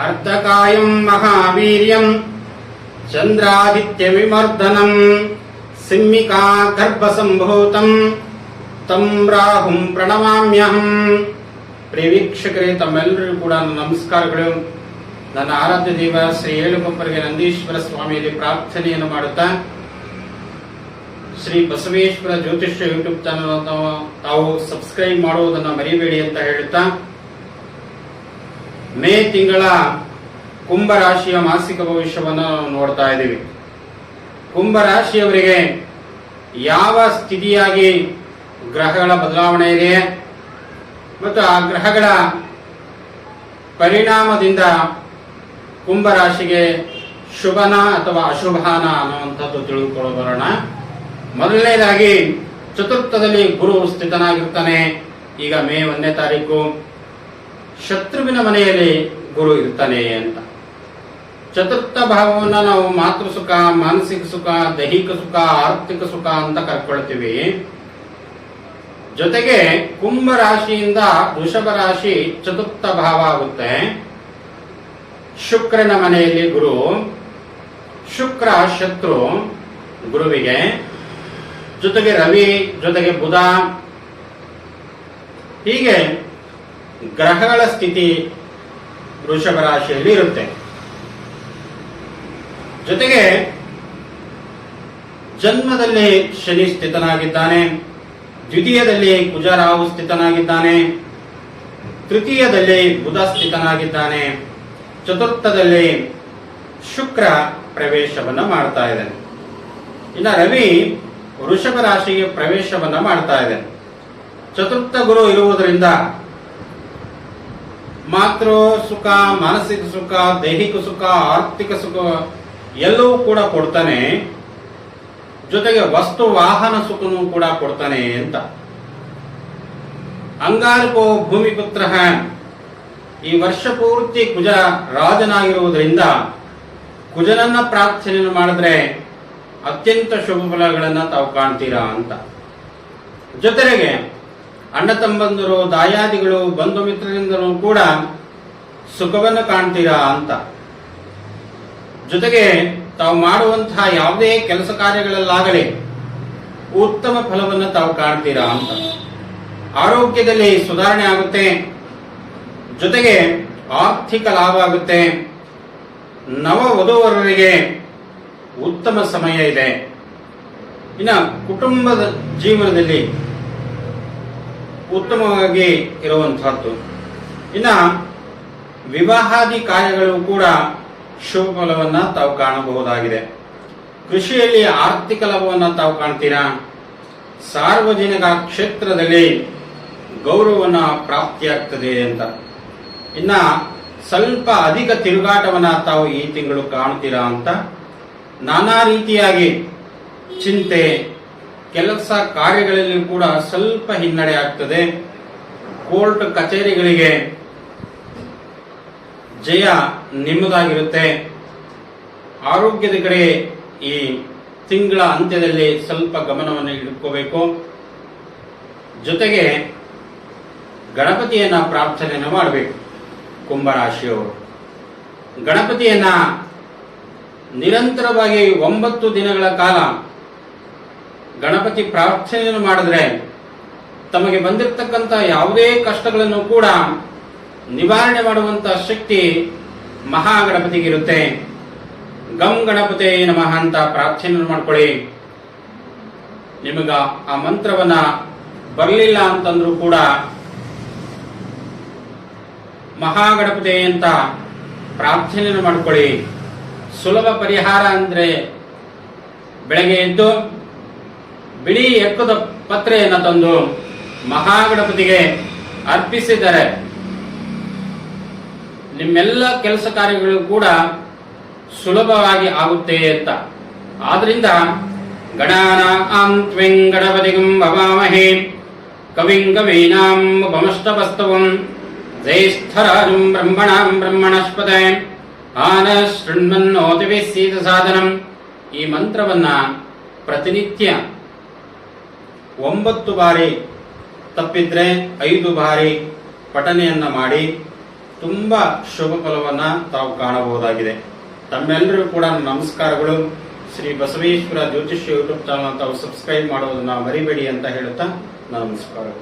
అర్ధకాయం ಮಹಾವೀರ್ಯಂ. ಚಂದ್ರಾದಿತ್ಯ ವಿಮರ್ಧನಂ ಸಿಮ್ಮಿಕಾ ಗರ್ಭಸಂಬೂತಂ ತಂಬ್ರಾಹುಂ ಪ್ರಣಮಾಮ್ಯಹಂ. ಪ್ರಿಯ ವೀಕ್ಷಕರೇ ತಮ್ಮೆಲ್ಲರಿಗೂ ಕೂಡ ನಮಸ್ಕಾರಗಳು. ನನ್ನ ಆರಾಧ್ಯ ದೇವ ಶ್ರೀ ಏಳುಗೊಪ್ಪರಿಗೆ ನಂದೀಶ್ವರ ಸ್ವಾಮಿಯಲ್ಲಿ ಪ್ರಾರ್ಥನೆಯನ್ನು ಮಾಡುತ್ತಾ, ಶ್ರೀ ಬಸವೇಶ್ವರ ಜ್ಯೋತಿಷ್ಯ ಯೂಟ್ಯೂಬ್ ಚಾನಲ್ ತಾವು ಸಬ್ಸ್ಕ್ರೈಬ್ ಮಾಡುವುದನ್ನು ಮರಿಬೇಡಿ ಅಂತ ಹೇಳುತ್ತಾ ಮೇ ತಿಂಗಳ ಕುಂಭ ರಾಶಿಯ ಮಾಸಿಕ ಭವಿಷ್ಯವನ್ನು ನೋಡ್ತಾ ಇದ್ದೀವಿ. ಕುಂಭ ರಾಶಿಯವರಿಗೆ ಯಾವ ಸ್ಥಿತಿಯಾಗಿ ಗ್ರಹಗಳ ಬದಲಾವಣೆ ಇದೆ ಮತ್ತು ಆ ಗ್ರಹಗಳ ಪರಿಣಾಮದಿಂದ ಕುಂಭ ರಾಶಿಗೆ ಶುಭನ ಅಥವಾ ಅಶುಭನ ಅನ್ನುವಂಥದ್ದು ತಿಳಿದುಕೊಳ್ಳೋ ಬರೋಣ. ಮೊದಲನೇದಾಗಿ ಚತುರ್ಥದಲ್ಲಿ ಗುರು ಸ್ಥಿತನಾಗಿರ್ತಾನೆ. ಈಗ ಮೇ ಒಂದನೇ ತಾರೀಕು. ಶತ್ರುವಿನ ಮನೆಯಲ್ಲಿ ಗುರು ಇರ್ತಾನೆ ಅಂತ. ಚತುರ್ಥ ಭಾವವನ್ನ ನಾವು ಮಾತೃ ಸುಖ, ಮಾನಸಿಕ ಸುಖ, ದೈಹಿಕ ಸುಖ, ಆರ್ಥಿಕ ಸುಖ ಅಂತ ಕರ್ಕೊಳ್ತೀವಿ. ಜೊತೆಗೆ ಕುಂಭ ರಾಶಿಯಿಂದ ವೃಷಭ ರಾಶಿ ಚತುರ್ಥ ಭಾವ ಆಗುತ್ತೆ. ಶುಕ್ರನ ಮನೆಯಲ್ಲಿ ಗುರು, ಶುಕ್ರ ಶತ್ರು ಗುರುವಿಗೆ. ಜೊತೆಗೆ ರವಿ, ಜೊತೆಗೆ ಬುಧ. ಹೀಗೆ ಗ್ರಹಗಳ ಸ್ಥಿತಿ ವೃಷಭ ರಾಶಿಯಲ್ಲಿ ಇರುತ್ತೆ ಜೊತೆಗೆ ಜನ್ಮದಲ್ಲಿ ಶನಿ ಸ್ಥಿತನಾಗಿದ್ದಾನೆ, ದ್ವಿತೀಯದಲ್ಲಿ ಕುಜರಾವು ಸ್ಥಿತನಾಗಿದ್ದಾನೆ, ತೃತೀಯದಲ್ಲಿ ಬುಧ ಸ್ಥಿತನಾಗಿದ್ದಾನೆ, ಚತುರ್ಥದಲ್ಲಿ ಶುಕ್ರ ಪ್ರವೇಶವನ್ನ ಮಾಡ್ತಾ ಇದೆ ಇನ್ನು ರವಿ ವೃಷಭ ರಾಶಿಗೆ ಪ್ರವೇಶವನ್ನ ಮಾಡ್ತಾ ಇದೆ ಚತುರ್ಥ ಗುರು ಇರುವುದರಿಂದ ಮಾತೃ ಸುಖ, ಮಾನಸಿಕ ಸುಖ, ದೈಹಿಕ ಸುಖ, ಆರ್ಥಿಕ ಸುಖ ಎಲ್ಲವೂ ಕೂಡ ಕೊಡ್ತಾನೆ. ಜೊತೆಗೆ ವಸ್ತು ವಾಹನ ಸುಖನೂ ಕೂಡ ಕೊಡ್ತಾನೆ ಅಂತ. ಅಂಗಾರಕೋ ಭೂಮಿಪುತ್ರ ಈ ವರ್ಷ ಪೂರ್ತಿ ಕುಜ ರಾಜನಾಗಿರುವುದರಿಂದ ಕುಜನನ್ನ ಪ್ರಾರ್ಥನೆಯನ್ನು ಮಾಡಿದ್ರೆ ಅತ್ಯಂತ ಶುಭ ಫಲಗಳನ್ನ ತಾವು ಕಾಣ್ತೀರಾ ಅಂತ. ಜೊತೆಗೆ ಅಣ್ಣ ತಮ್ಮಂದರು, ದಾಯಾದಿಗಳು, ಬಂಧು ಮಿತ್ರರಿಂದಲೂ ಕೂಡ ಸುಖವನ್ನು ಕಾಣ್ತೀರಾ ಅಂತ. ಜೊತೆಗೆ ತಾವು ಮಾಡುವಂತಹ ಯಾವುದೇ ಕೆಲಸ ಕಾರ್ಯಗಳಲ್ಲಾಗಲಿ ಉತ್ತಮ ಫಲವನ್ನು ತಾವು ಕಾಣ್ತೀರಾ ಅಂತ. ಆರೋಗ್ಯದಲ್ಲಿ ಸುಧಾರಣೆ ಆಗುತ್ತೆ. ಜೊತೆಗೆ ಆರ್ಥಿಕ ಲಾಭ ಆಗುತ್ತೆ. ನವ ವಧುವರರಿಗೆ ಉತ್ತಮ ಸಮಯ ಇದೆ. ಇನ್ನು ಕುಟುಂಬದ ಜೀವನದಲ್ಲಿ ಉತ್ತಮವಾಗಿ ಇರುವಂತಹದ್ದು ಇನ್ನ ವಿವಾಹಾದಿ ಕಾರ್ಯಗಳು ಕೂಡ ಶುಭ ತಾವು ಕಾಣಬಹುದಾಗಿದೆ. ಕೃಷಿಯಲ್ಲಿ ಆರ್ಥಿಕ ಲಾಭವನ್ನ ತಾವು ಕಾಣ್ತೀರಾ? ಸಾರ್ವಜನಿಕ ಕ್ಷೇತ್ರದಲ್ಲಿ ಗೌರವವನ್ನ ಪ್ರಾಪ್ತಿಯಾಗ್ತದೆ ಅಂತ. ಇನ್ನ ಸ್ವಲ್ಪ ಅಧಿಕ ತಿರುಗಾಟವನ್ನ ತಾವು ಈ ತಿಂಗಳು ಕಾಣ್ತೀರಾ ಅಂತ ನಾನಾ ರೀತಿಯಾಗಿ ಚಿಂತೆ ಕೆಲಸ ಕಾರ್ಯಗಳಲ್ಲಿ ಕೂಡ ಸ್ವಲ್ಪ ಹಿನ್ನಡೆ ಆಗ್ತದೆ. ಕೋರ್ಟ್ ಕಚೇರಿಗಳಿಗೆ ಜಯ ನಿಮ್ಮದಾಗಿರುತ್ತೆ. ಆರೋಗ್ಯದ ಕಡೆ ಈ ತಿಂಗಳ ಅಂತ್ಯದಲ್ಲಿ ಸ್ವಲ್ಪ ಗಮನವನ್ನು ಇಟ್ಕೋಬೇಕು. ಜೊತೆಗೆ ಗಣಪತಿಯನ್ನ ಪ್ರಾರ್ಥನೆಯನ್ನು ಮಾಡಬೇಕು ಕುಂಭರಾಶಿಯವರು. ಗಣಪತಿಯನ್ನ ನಿರಂತರವಾಗಿ ಒಂಬತ್ತು ದಿನಗಳ ಕಾಲ ಗಣಪತಿ ಪ್ರಾರ್ಥನೆಯನ್ನು ಮಾಡಿದ್ರೆ ತಮಗೆ ಬಂದಿರತಕ್ಕಂಥ ಯಾವುದೇ ಕಷ್ಟಗಳನ್ನು ಕೂಡ ನಿವಾರಣೆ ಮಾಡುವಂತ ಶಕ್ತಿ ಮಹಾಗಣಪತಿಗಿರುತ್ತೆ ಗಂ ಗಣಪತಿ ನಮಃ ಅಂತ ಪ್ರಾರ್ಥನೆಯನ್ನು ಮಾಡ್ಕೊಳ್ಳಿ. ನಿಮಗ ಆ ಮಂತ್ರವನ್ನ ಬರಲಿಲ್ಲ ಅಂತಂದ್ರೂ ಕೂಡ ಮಹಾಗಣಪತಿ ಅಂತ ಪ್ರಾರ್ಥನೆಯನ್ನು ಮಾಡ್ಕೊಳ್ಳಿ. ಸುಲಭ ಪರಿಹಾರ ಅಂದ್ರೆ ಬೆಳಗ್ಗೆ ಎದ್ದು ಬಿಳಿ ಎಕ್ಕದ ಪತ್ರೆಯನ್ನು ತಂದು ಮಹಾಗಣಪತಿಗೆ ಅರ್ಪಿಸಿದರೆ ನಿಮ್ಮೆಲ್ಲ ಕೆಲಸ ಕಾರ್ಯಗಳು ಕೂಡ ಸುಲಭವಾಗಿ ಆಗುತ್ತೆ ಅಂತ. ಆದ್ರಿಂದ ಗಣಾನ ಆಂ ತ್ವಿಂ ಗಣಪತಿಗಂ ಭವಾಮಹೇ ಕವಿಂ ಕವೀನಾಂ ಬ್ರಹ್ಮಣಾಂ ಬ್ರಹ್ಮಣಸ್ಪತೆ ಆನ ಓದವಿ ಸೀತ ಸಾಧನಂ. ಈ ಮಂತ್ರವನ್ನ ಪ್ರತಿನಿತ್ಯ ಒಂಬತ್ತು ಬಾರಿ ತಪ್ಪಿದ್ರೆ ಐದು ಬಾರಿ ಪಠನೆಯನ್ನ ಮಾಡಿ ತುಂಬಾ ಶುಭ ಫಲವನ್ನು ತಾವು ಕಾಣಬಹುದಾಗಿದೆ. ತಮ್ಮೆಲ್ಲರಿಗೂ ಕೂಡ ನಮಸ್ಕಾರಗಳು. ಶ್ರೀ ಬಸವೇಶ್ವರ ಜ್ಯೋತಿಷ್ಯ ಯೂಟ್ಯೂಬ್ ಚಾನಲ್ ತಾವು ಸಬ್ಸ್ಕ್ರೈಬ್ ಮಾಡೋದನ್ನ ಮರಿಬೇಡಿ ಅಂತ ಹೇಳುತ್ತಾ ನಮಸ್ಕಾರಗಳು.